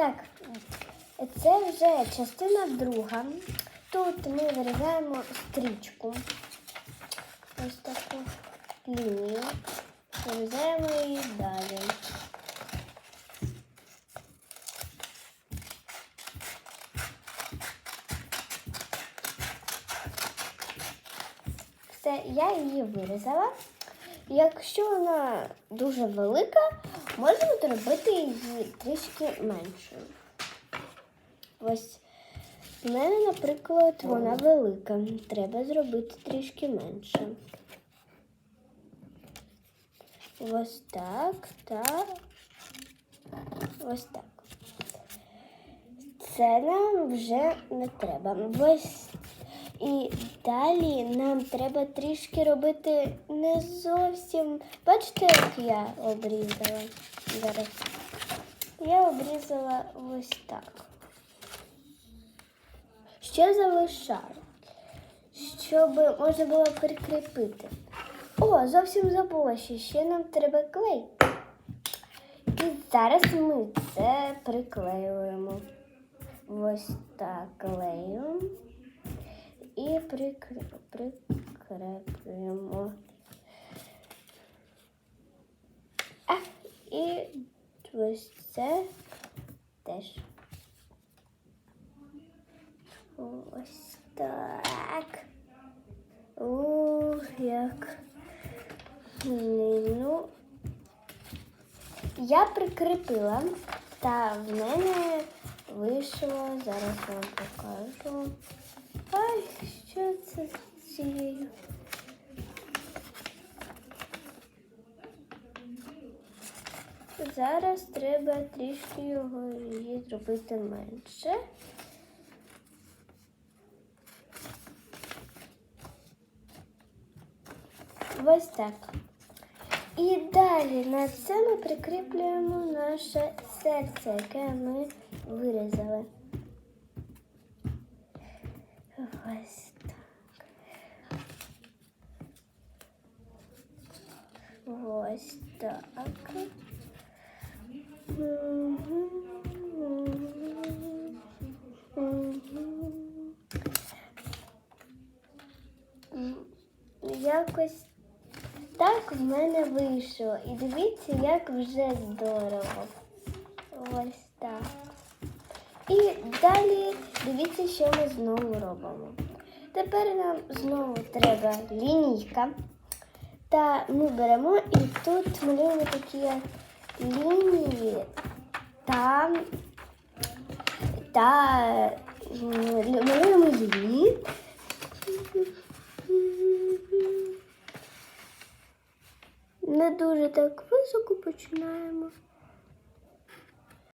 Так, це вже частина друга. Тут ми вирізаємо стрічку. Ось таку лінію. Вирізаємо її далі. Все, я її вирізала. Якщо вона дуже велика, можемо зробити її трішки меншою. Ось в мене, наприклад, вона велика. Треба зробити трішки менше. Ось так, так. Ось так. Це нам вже не треба. Ось і далі нам треба трішки робити не зовсім. Бачите, як я обрізала зараз? Я обрізала ось так. Ще залишаю, щоб можна було прикріпити. О, зовсім забула, що ще нам треба клей. І зараз ми це приклеюємо. Ось так клею і ось це теж. Ось так. Ух, як. Ну, я прикріпила, та в мене вийшло, зараз вам покажу. Ай, що це з цією? Зараз треба трішки його її зробити менше. Ось так. І далі на це ми прикріплюємо наше серце, яке ми вирізали. Ось так. Ось так. Якось так в мене вийшло. І дивіться, як вже здорово. Ось так. І далі дивіться, що ми знову робимо. Тепер нам знову треба лінійка. Та ми беремо і тут малюємо такі лінії та, та малюємо лінії. Не дуже так високо починаємо.